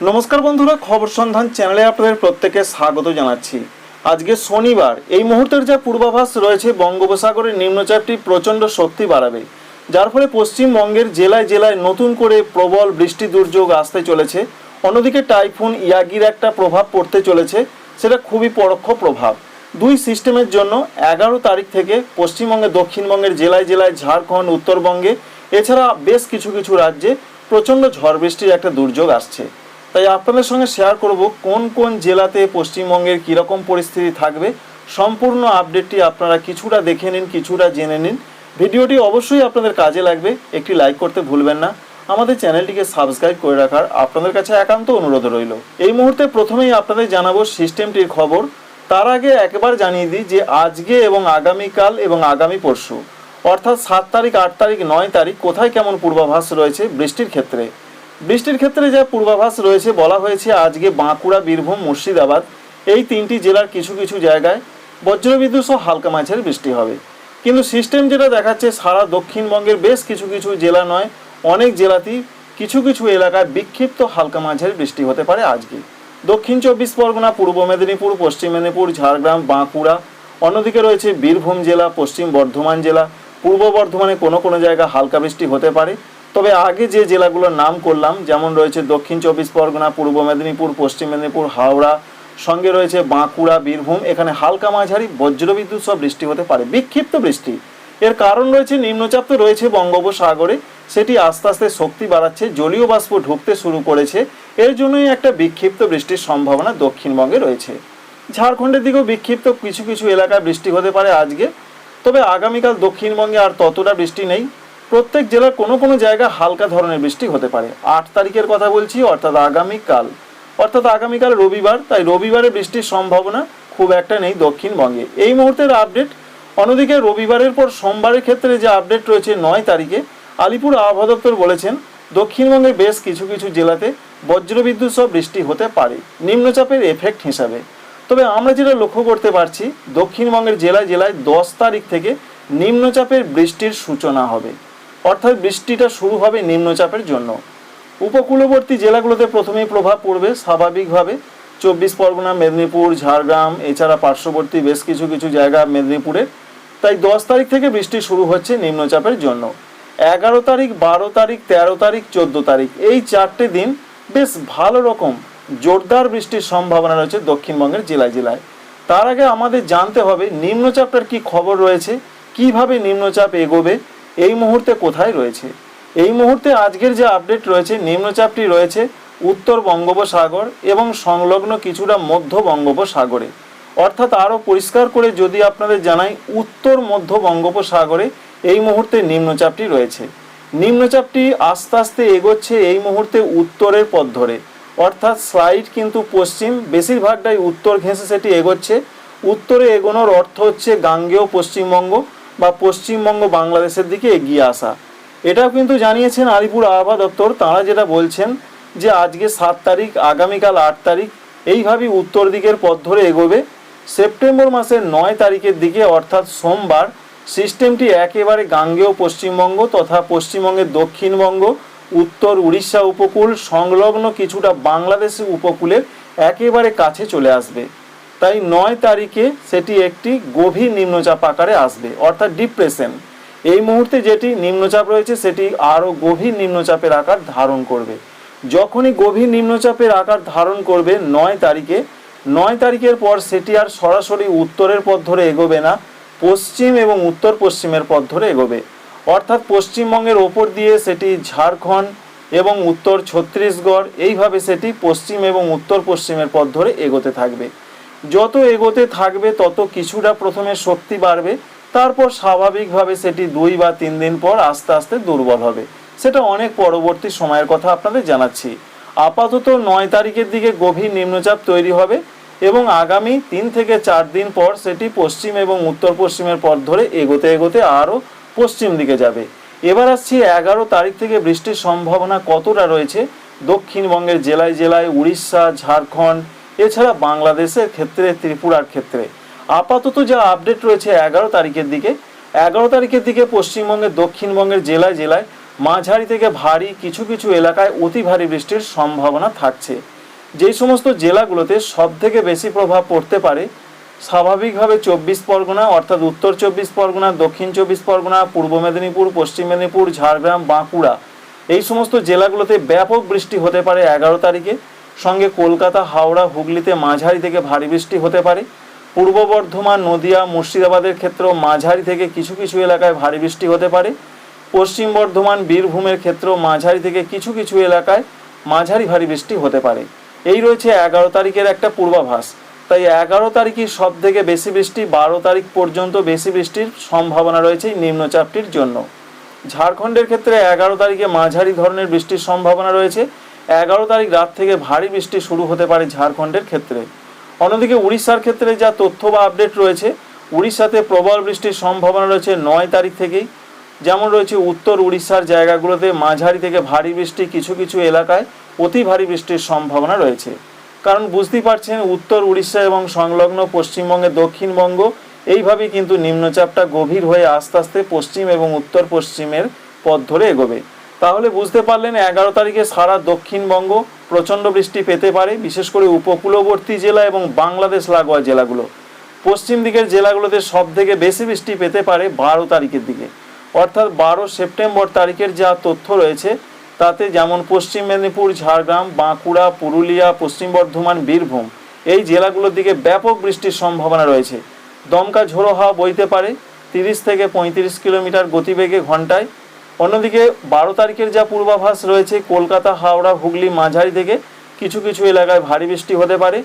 নমস্কার বন্ধুরা, খবর সন্ধান চ্যানেলে আপনাদের প্রত্যেকে স্বাগত জানাচ্ছি। আজকে শনিবার, এই মুহূর্তের যা পূর্বাভাস রয়েছে বঙ্গোপসাগরের নিম্নচাপটি প্রচণ্ড শক্তি বাড়াবে। যার ফলে পশ্চিমবঙ্গের জেলায় জেলায় নতুন করে প্রবল বৃষ্টি দুর্যোগ আসতে চলেছে। অন্যদিকে টাইফুন, ইয়াগির একটা প্রভাব পড়তে চলেছে, সেটা খুবই পরোক্ষ প্রভাব। দুই সিস্টেমের জন্য এগারো তারিখ থেকে পশ্চিমবঙ্গে, দক্ষিণবঙ্গের জেলায় জেলায় ঝাড়খণ্ড, উত্তরবঙ্গে, এছাড়া বেশ কিছু কিছু রাজ্যে প্রচণ্ড ঝড় বৃষ্টির একটা দুর্যোগ আসছে। তাই আপনাদের সঙ্গে শেয়ার করব কোন কোন জেলাতে পশ্চিমবঙ্গের কীরকম পরিস্থিতি থাকবে। সম্পূর্ণ আপডেটটি আপনারা কিছুটা দেখে নিন, কিছুটা জেনে নিন। ভিডিওটি অবশ্যই আপনাদের কাজে লাগবে, একটি লাইক করতে ভুলবেন না। আমাদের চ্যানেলটিকে সাবস্ক্রাইব করে রাখার আপনাদের কাছে একান্ত অনুরোধ রইল। এই মুহূর্তে প্রথমেই আপনাদের জানাব সিস্টেমটির খবর। তার আগে একবার জানিয়ে দিই যে আজকে এবং আগামীকাল এবং আগামী পরশু, অর্থাৎ সাত তারিখ, আট তারিখ, নয় তারিখ কোথায় কেমন পূর্বাভাস রয়েছে বৃষ্টির ক্ষেত্রে। বৃষ্টির ক্ষেত্রে যা পূর্বাভাস রয়েছে, বলা হয়েছে আজকে বাঁকুড়া, বীরভূম, মুর্শিদাবাদ এই তিনটি জেলার কিছু কিছু জায়গায় বজ্রবিদ্যুৎ সহ হালকা মাঝের বৃষ্টি হবে। কিন্তু সিস্টেম যেটা দেখাচ্ছে, সারা দক্ষিণবঙ্গের বেশ কিছু কিছু জেলা নয়, অনেক জেলাতেই কিছু কিছু এলাকায় বিক্ষিপ্ত হালকা মাঝের বৃষ্টি হতে পারে আজকে। দক্ষিণ চব্বিশ পরগনা, পূর্ব মেদিনীপুর, পশ্চিম মেদিনীপুর, ঝাড়গ্রাম, বাঁকুড়া, অন্যদিকে রয়েছে বীরভূম জেলা, পশ্চিম বর্ধমান জেলা। পূর্ব বর্ধমানে কোনো কোনো জায়গায় হালকা বৃষ্টি হতে পারে। তবে আগে যে জেলাগুলোর নাম করলাম, যেমন রয়েছে দক্ষিণ চব্বিশ পরগনা, পূর্ব মেদিনীপুর, পশ্চিম মেদিনীপুর, হাওড়া, সঙ্গে রয়েছে বাঁকুড়া, বীরভূম, এখানে হালকা মাঝারি বজ্রবিদ্যুৎ সব বৃষ্টি হতে পারে, বিক্ষিপ্ত বৃষ্টি। এর কারণ রয়েছে নিম্নচাপ তো রয়েছে বঙ্গোপসাগরে, সেটি আস্তে আস্তে শক্তি বাড়াচ্ছে, জলীয় বাষ্প ঢুকতে শুরু করেছে, এর জন্যই একটা বিক্ষিপ্ত বৃষ্টির সম্ভাবনা দক্ষিণবঙ্গে রয়েছে। ঝাড়খণ্ডের দিকেও বিক্ষিপ্ত কিছু কিছু এলাকায় বৃষ্টি হতে পারে আজকে, তবে আগামীকাল দক্ষিণবঙ্গে আর ততটা বৃষ্টি নেই। প্রত্যেক জেলার কোনো কোনো জায়গায় হালকা ধরনের বৃষ্টি হতে পারে। আট তারিখের কথা বলছি, অর্থাৎ আগামীকাল। অর্থাৎ আগামীকাল রবিবার, তাই রবিবারে বৃষ্টির সম্ভাবনা খুব একটা নেই দক্ষিণবঙ্গে। এই মুহূর্তের আপডেট অন্যদিকে রবিবারের পর সোমবারের ক্ষেত্রে যে আপডেট রয়েছে নয় তারিখে, আলিপুর আবহাওয়া দপ্তর বলেছেন, দক্ষিণবঙ্গের বেশ কিছু কিছু জেলাতে বজ্রবিদ্যুৎ সহ বৃষ্টি হতে পারে, নিম্নচাপের এফেক্ট হিসাবে। তবে আমরা যেটা লক্ষ্য করতে পারছি, দক্ষিণবঙ্গের জেলায় জেলায় দশ তারিখ থেকে নিম্নচাপের বৃষ্টির সূচনা হবে। অর্থাৎ বৃষ্টিটা শুরু হবে নিম্নচাপের জন্য। উপকূলবর্তী জেলাগুলোতে প্রথমেই প্রভাব পড়বে স্বাভাবিকভাবে। চব্বিশ পরগনা, মেদিনীপুর, ঝাড়গ্রাম, এছাড়া পার্শ্ববর্তী বেশ কিছু কিছু জায়গা মেদিনীপুরে। তাই দশ তারিখ থেকে বৃষ্টি শুরু হচ্ছে নিম্নচাপের জন্য। এগারো তারিখ, বারো তারিখ, তেরো তারিখ, চোদ্দ তারিখ। এই চারটে দিন বেশ ভালো রকম জোরদার বৃষ্টির সম্ভাবনা রয়েছে দক্ষিণবঙ্গের জেলায় জেলায়। তার আগে আমাদের জানতে হবে নিম্নচাপটার কি খবর রয়েছে, কীভাবে নিম্নচাপ এগোবে এই মুহূর্তে কোথায় রয়েছে? এই মুহূর্তে আজকের যে আপডেট রয়েছে, নিম্নচাপটি রয়েছে উত্তর বঙ্গোপসাগর এবং সংলগ্ন কিছুটা মধ্য বঙ্গোপসাগরে। অর্থাৎ আরও পরিষ্কার করে যদি আপনাদের জানাই, উত্তর মধ্য বঙ্গোপসাগরে এই মুহূর্তে নিম্নচাপটি রয়েছে। নিম্নচাপটি আস্তে আস্তে এগোচ্ছে এই মুহূর্তে উত্তরের পথ ধরে। অর্থাৎ স্লাইড কিন্তু পশ্চিম, বেশিরভাগটাই উত্তর ঘেঁষে সেটি এগোচ্ছে। উত্তরে এগোনোর অর্থ হচ্ছে গাঙ্গেয় পশ্চিমবঙ্গ বা পশ্চিমবঙ্গ বাংলাদেশের দিকে এগিয়ে আসা। এটাও কিন্তু জানিয়েছেন আলিপুর আবহাওয়া দপ্তর তাঁরা যেটা বলছেন যে, আজকে সাত তারিখ, আগামীকাল আট তারিখ, এইভাবেই উত্তর দিকের পথ ধরে এগোবে। সেপ্টেম্বর মাসের নয় তারিখের দিকে, অর্থাৎ সোমবার, সিস্টেমটি একেবারে গাঙ্গেয় পশ্চিমবঙ্গ তথা পশ্চিমবঙ্গের দক্ষিণবঙ্গ, উত্তর উড়িষ্যা উপকূল, সংলগ্ন কিছুটা বাংলাদেশি উপকূলের একেবারে কাছে চলে আসবে। তাই নয় তারিখে সেটি একটি গভীর নিম্নচাপ আকারে আসবে, অর্থাৎ ডিপ্রেশন এই মুহূর্তে যেটি নিম্নচাপ রয়েছে, সেটি আরও গভীর নিম্নচাপের আকার ধারণ করবে। যখনই গভীর নিম্নচাপের আকার ধারণ করবে নয় তারিখে, নয় তারিখের পর সেটি আর সরাসরি উত্তরের পথ ধরে এগোবে না, পশ্চিম এবং উত্তর পশ্চিমের পথ ধরে এগোবে। অর্থাৎ পশ্চিমবঙ্গের ওপর দিয়ে সেটি ঝাড়খণ্ড এবং উত্তর ছত্তিশগড়, এইভাবে সেটি পশ্চিম এবং উত্তর পশ্চিমের পথ ধরে এগোতে থাকবে। যত এগোতে থাকবে, তত কিছুটা প্রথমে শক্তি বাড়বে, তারপর স্বাভাবিকভাবে সেটি দুই বা তিন দিন পর আস্তে আস্তে দুর্বল হবে। সেটা অনেক পরবর্তী সময়ের কথা আপনাদের জানাচ্ছি। আপাতত নয় তারিখের দিকে গভীর নিম্নচাপ তৈরি হবে এবং আগামী তিন থেকে চার দিন পর সেটি পশ্চিম এবং উত্তর পশ্চিমের পথ ধরে এগোতে এগোতে আরও পশ্চিম দিকে যাবে। এবার আসছি এগারো তারিখ থেকে বৃষ্টির সম্ভাবনা কতটা রয়েছে? দক্ষিণবঙ্গের জেলায় জেলায় উড়িষ্যা, ঝাড়খণ্ড এছাড়া বাংলাদেশের ক্ষেত্রে, ত্রিপুরার ক্ষেত্রে আপাতত যা আপডেট রয়েছে এগারো তারিখের দিকে, এগারো তারিখের দিকে পশ্চিমবঙ্গের, দক্ষিণবঙ্গের জেলায় জেলায় মাঝারি থেকে ভারী কিছু কিছু এলাকায় অতি ভারী বৃষ্টির সম্ভাবনা থাকছে। যেই সমস্ত জেলাগুলোতে সব থেকে বেশি প্রভাব পড়তে পারে, স্বাভাবিকভাবে চব্বিশ পরগনা, অর্থাৎ উত্তর চব্বিশ পরগনা, দক্ষিণ চব্বিশ পরগনা, পূর্ব মেদিনীপুর, পশ্চিম মেদিনীপুর, ঝাড়গ্রাম, বাঁকুড়া, এই সমস্ত জেলাগুলোতে ব্যাপক বৃষ্টি হতে পারে এগারো তারিখে। সঙ্গে কলকাতা, হাওড়া, হুগলিতে মাঝারি থেকে ভারী বৃষ্টি হতে পারে। পূর্ব বর্ধমান, নদিয়া, মুর্শিদাবাদের ক্ষেত্রেও মাঝারি থেকে কিছু কিছু এলাকায় ভারী বৃষ্টি হতে পারে। পশ্চিম বর্ধমান, বীরভূমের ক্ষেত্রেও মাঝারি থেকে কিছু কিছু এলাকায় মাঝারি ভারী বৃষ্টি হতে পারে। এই রয়েছে এগারো তারিখের একটা পূর্বাভাস। তাই এগারো তারিখই সব থেকে বেশি বৃষ্টি, বারো তারিখ পর্যন্ত বেশি বৃষ্টির সম্ভাবনা রয়েছে নিম্নচাপটির জন্য। ঝাড়খণ্ডের ক্ষেত্রে এগারো তারিখে মাঝারি ধরনের বৃষ্টির সম্ভাবনা রয়েছে। এগারো তারিখ রাত থেকে ভারী বৃষ্টি শুরু হতে পারে ঝাড়খণ্ডের ক্ষেত্রে। অন্যদিকে উড়িষ্যার ক্ষেত্রে যা তথ্য বা আপডেট রয়েছে, উড়িষ্যাতে প্রবল বৃষ্টির সম্ভাবনা রয়েছে নয় তারিখ থেকেই। যেমন রয়েছে উত্তর উড়িষ্যার জায়গাগুলোতে মাঝারি থেকে ভারী বৃষ্টি কিছু কিছু এলাকায় অতি ভারী বৃষ্টির সম্ভাবনা রয়েছে। কারণ বুঝতেই পারছেন, উত্তর উড়িষ্যা এবং সংলগ্ন পশ্চিমবঙ্গে দক্ষিণবঙ্গ এইভাবেই কিন্তু নিম্নচাপটা গভীর হয়ে আস্তে আস্তে পশ্চিম এবং উত্তর পশ্চিমের পথ ধরে এগোবে। তাহলে বুঝতে পারলেন এগারো তারিখে সারা দক্ষিণবঙ্গ প্রচণ্ড বৃষ্টি পেতে পারে, বিশেষ করে উপকূলবর্তী জেলা এবং বাংলাদেশ লাগোয়া জেলাগুলো। পশ্চিম দিকের জেলাগুলোতে সব থেকে বেশি বৃষ্টি পেতে পারে বারো তারিখের দিকে। অর্থাৎ বারো সেপ্টেম্বর তারিখের যা তথ্য রয়েছে, তাতে যেমন পশ্চিম মেদিনীপুর, ঝাড়গ্রাম, বাঁকুড়া, পুরুলিয়া, পশ্চিম বর্ধমান, বীরভূম, এই জেলাগুলোর দিকে ব্যাপক বৃষ্টির সম্ভাবনা রয়েছে। দমকা ঝোড়ো হাওয়া বইতে পারে, তিরিশ থেকে পঁয়ত্রিশ কিলোমিটার গতিবেগে ঘন্টায় অন্যদিকে বারো তারিখের যা পূর্বাভাস রয়েছে, কলকাতা, হাওড়া, হুগলি, মাঝারি থেকে কিছু কিছু এলাকায় ভারী বৃষ্টি হতে পারে।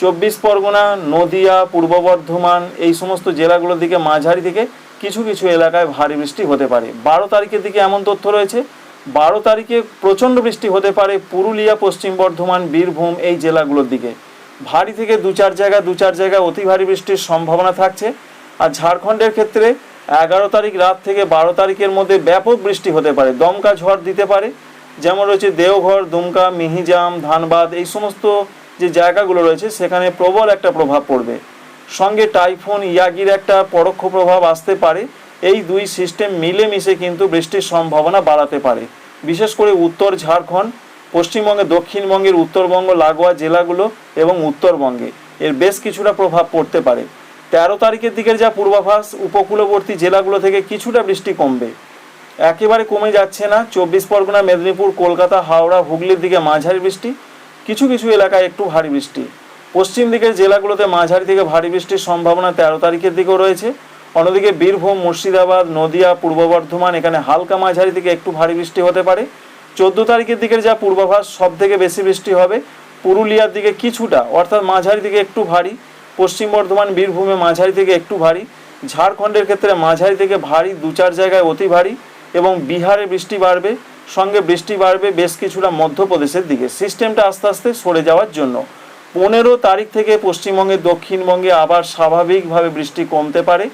চব্বিশ পরগনা, নদিয়া, পূর্ব বর্ধমান এই সমস্ত জেলাগুলোর দিকে মাঝারি থেকে কিছু কিছু এলাকায় ভারী বৃষ্টি হতে পারে। বারো তারিখের দিকে এমন তথ্য রয়েছে, বারো তারিখে প্রচণ্ড বৃষ্টি হতে পারে পুরুলিয়া, পশ্চিম বর্ধমান, বীরভূম এই জেলাগুলোর দিকে। ভারী থেকে দু চার জায়গা, দু চার জায়গায় অতি ভারী বৃষ্টির সম্ভাবনা থাকছে। আর ঝাড়খণ্ডের ক্ষেত্রে এগারো তারিখ রাত থেকে বারো তারিখের মধ্যে ব্যাপক বৃষ্টি হতে পারে, দমকা ঝড় দিতে পারে, যেমন রয়েছে দেওঘর, দুমকা, মিহিজাম, ধানবাদ, এই সমস্ত যে জায়গাগুলো রয়েছে, সেখানে প্রবল একটা প্রভাব পড়বে। সঙ্গে টাইফুন, ইয়াগির একটা পরোক্ষ প্রভাব আসতে পারে, এই দুই সিস্টেম মিলেমিশে কিন্তু বৃষ্টির সম্ভাবনা বাড়াতে পারে। বিশেষ করে উত্তর ঝাড়খণ্ড, পশ্চিমবঙ্গে, দক্ষিণবঙ্গের উত্তরবঙ্গ, লাগোয়া জেলাগুলো এবং উত্তরবঙ্গে, এর বেশ কিছুটা প্রভাব পড়তে পারে। তেরো তারিখের দিকের যা পূর্বাভাস, উপকূলবর্তী জেলাগুলো থেকে কিছুটা বৃষ্টি কমবে। একেবারে কমে যাচ্ছে না। চব্বিশ পরগনা, মেদিনীপুর, কলকাতা, হাওড়া, হুগলির দিকে মাঝারি বৃষ্টি। কিছু কিছু এলাকায় একটু ভারী বৃষ্টি। পশ্চিম দিকের জেলাগুলোতে মাঝারি থেকে ভারী বৃষ্টির সম্ভাবনা তেরো তারিখের দিকেও রয়েছে। অন্যদিকে বীরভূম, মুর্শিদাবাদ, নদিয়া, পূর্ব বর্ধমান, এখানে হালকা মাঝারি থেকে একটু ভারী বৃষ্টি হতে পারে। চোদ্দ তারিখের দিকের যা পূর্বাভাস সব থেকে বেশি বৃষ্টি হবে। পুরুলিয়ার দিকে কিছুটা, অর্থাৎ মাঝারি দিকে একটু ভারী। পশ্চিম বর্ধমান বীরভূমে মাঝারি থেকে একটু ভারী, ঝাড়খণ্ডের ক্ষেত্রে মাঝারি থেকে ভারী দু চার জায়গায় অতি ভারী এবং বিহারে বৃষ্টি বাড়বে, সঙ্গে বৃষ্টি বাড়বে বেশ কিছুটা মধ্যপ্রদেশের দিকে। সিস্টেমটা আস্তে আস্তে সরে যাওয়ার জন্য পনেরো তারিখ থেকে পশ্চিমবঙ্গে, দক্ষিণবঙ্গে আবার স্বাভাবিকভাবে বৃষ্টি কমতে পারে,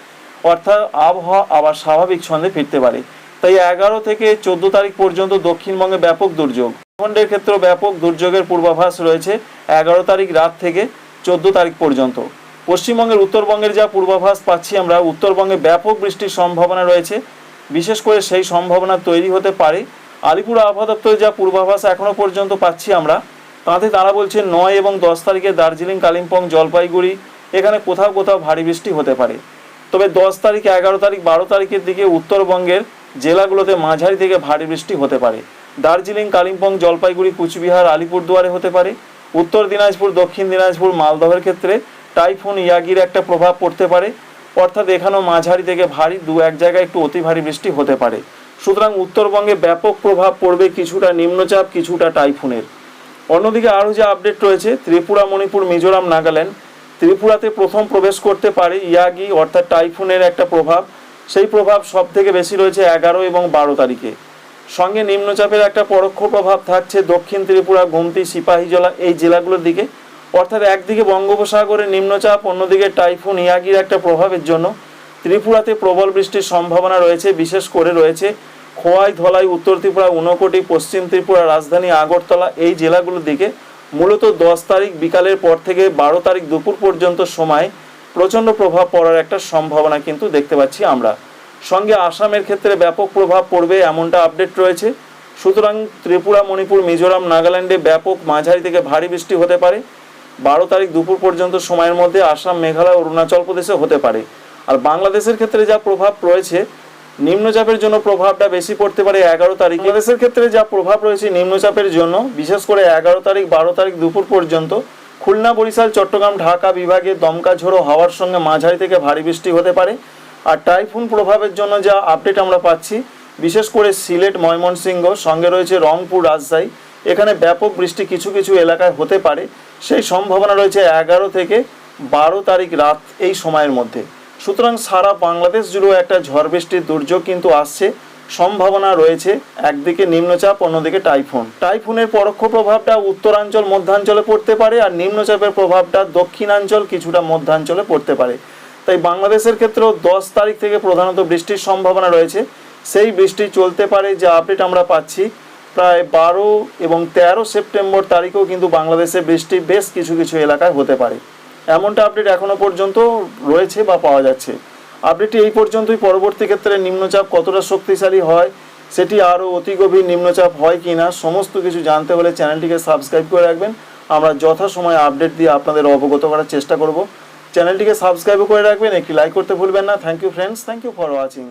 অর্থাৎ আবহাওয়া আবার স্বাভাবিক ছন্দে ফিরতে পারে। তাই এগারো থেকে চোদ্দ তারিখ পর্যন্ত দক্ষিণবঙ্গে ব্যাপক দুর্যোগ। ঝাড়খণ্ডের ক্ষেত্রেও ব্যাপক দুর্যোগের পূর্বাভাস রয়েছে এগারো তারিখ রাত থেকে। চোদ্দ তারিখ পর্যন্ত। পশ্চিমবঙ্গের উত্তরবঙ্গের যা পূর্বাভাস পাচ্ছি আমরা, উত্তরবঙ্গে ব্যাপক বৃষ্টির সম্ভাবনা রয়েছে। বিশেষ করে সেই সম্ভাবনা তৈরি হতে পারে। আলিপুর আবহাওয়া দপ্তরের যা পূর্বাভাস এখনও পর্যন্ত পাচ্ছি আমরা, তাতে তারা বলছে নয় এবং দশ তারিখে দার্জিলিং, কালিম্পং, জলপাইগুড়ি, এখানে কোথাও কোথাও ভারী বৃষ্টি হতে পারে। তবে দশ তারিখ, এগারো তারিখ, বারো তারিখের দিকে উত্তরবঙ্গের জেলাগুলোতে মাঝারি থেকে ভারী বৃষ্টি হতে পারে। দার্জিলিং, কালিম্পং, জলপাইগুড়ি, কুচবিহার, আলিপুরদুয়ারে হতে পারে। উত্তর দিনাজপুর, দক্ষিণ দিনাজপুর, মালদহের ক্ষেত্রে টাইফুন, ইয়াগির একটা প্রভাব পড়তে পারে। অর্থাৎ এখানেও মাঝারি থেকে ভারী দু এক জায়গায় একটু অতি ভারী বৃষ্টি হতে পারে। সুতরাং উত্তরবঙ্গে ব্যাপক প্রভাব পড়বে কিছুটা নিম্নচাপ, কিছুটা টাইফুনের। অন্যদিকে আরও যে আপডেট রয়েছে, ত্রিপুরা, মণিপুর, মিজোরাম, নাগাল্যান্ড। ত্রিপুরাতে প্রথম প্রবেশ করতে পারে ইয়াগি, অর্থাৎ টাইফুনের একটা প্রভাব। সেই প্রভাব সব থেকে বেশি রয়েছে এগারো এবং বারো তারিখে। সঙ্গে নিম্নচাপের একটা পরোক্ষ প্রভাব থাকছে দক্ষিণ ত্রিপুরা, গুমতি, সিপাহী সিপাহীজলা এই জেলাগুলোর দিকে। অর্থাৎ একদিকে বঙ্গোপসাগরের নিম্নচাপ, অন্যদিকে টাইফুন, ইয়াগির একটা প্রভাবের জন্য। ত্রিপুরাতে প্রবল বৃষ্টির সম্ভাবনা রয়েছে, বিশেষ করে রয়েছে খোয়াই, ধলাই, উত্তর ত্রিপুরা, ঊনকোটি, পশ্চিম ত্রিপুরা, রাজধানী আগরতলা, এই জেলাগুলোর দিকে। মূলত দশ তারিখ বিকালের পর থেকে বারো তারিখ দুপুর পর্যন্ত সময় প্রচণ্ড প্রভাব পড়ার একটা সম্ভাবনা কিন্তু দেখতে পাচ্ছি আমরা। সঙ্গে আসামের ক্ষেত্রে ব্যাপক প্রভাব পড়বে এমনটা আপডেট রয়েছে। সুতরাং ত্রিপুরা, মণিপুর, মিজোরাম, নাগাল্যান্ডে ব্যাপক মাঝারি থেকে ভারী বৃষ্টি হতে পারে। বারো তারিখ দুপুর পর্যন্ত সময়ের মধ্যে আসাম, মেঘালয়, অরুণাচল প্রদেশে হতে পারে। আর বাংলাদেশের ক্ষেত্রে যা প্রভাব রয়েছে, নিম্নচাপের জন্য প্রভাবটা বেশি পড়তে পারে এগারো তারিখ। বাংলাদেশের ক্ষেত্রে যা প্রভাব রয়েছে নিম্নচাপের জন্য, বিশেষ করে এগারো তারিখ, বারো তারিখ দুপুর পর্যন্ত, খুলনা, বরিশাল, চট্টগ্রাম, ঢাকা বিভাগে দমকা ঝোড়ো হাওয়ার সঙ্গে মাঝারি থেকে ভারী বৃষ্টি হতে পারে। আর টাইফুন প্রভাবের জন্য যা আপডেট আমরা পাচ্ছি, বিশেষ করে সিলেট, ময়মনসিংহ, সঙ্গে রয়েছে রংপুর, রাজশাহী। এখানে ব্যাপক বৃষ্টি কিছু কিছু এলাকায় হতে পারে। সেই সম্ভাবনা রয়েছে এগারো থেকে বারো তারিখ রাত এই সময়ের মধ্যে। সুতরাং সারা বাংলাদেশ জুড়েও একটা ঝড় বৃষ্টির দুর্যোগ কিন্তু আসছে। সম্ভাবনা রয়েছে একদিকে নিম্নচাপ, অন্যদিকে টাইফুন টাইফুনের পরোক্ষ প্রভাবটা উত্তরাঞ্চল, মধ্যাঞ্চলে পড়তে পারে, আর নিম্নচাপের প্রভাবটা দক্ষিণাঞ্চল কিছুটা মধ্যাঞ্চলে পড়তে পারে। তাই বাংলাদেশের ক্ষেত্রেও দশ তারিখ থেকে প্রধানত বৃষ্টির সম্ভাবনা রয়েছে। সেই বৃষ্টি চলতে পারে যে আপডেট আমরা পাচ্ছি, প্রায় বারো এবং তেরো সেপ্টেম্বর তারিখেও কিন্তু বাংলাদেশে বৃষ্টি বেশ কিছু কিছু এলাকায় হতে পারে। এমনটা আপডেট এখনও পর্যন্ত রয়েছে বা পাওয়া যাচ্ছে। আপডেটটি এই পর্যন্তই। পরবর্তী ক্ষেত্রে নিম্নচাপ কতটা শক্তিশালী হয় সেটি আরও অতি গভীর নিম্নচাপ হয় কি না সমস্ত কিছু জানতে হলে চ্যানেলটিকে সাবস্ক্রাইব করে রাখবেন। আমরা যথাসময়ে আপডেট দিয়ে আপনাদের অবগত করার চেষ্টা করব। চ্যানেলটিকে সাবস্ক্রাইব করে রাখবেন। একটি লাইক করতে ভুলবেন না। Thank you friends thank you for watching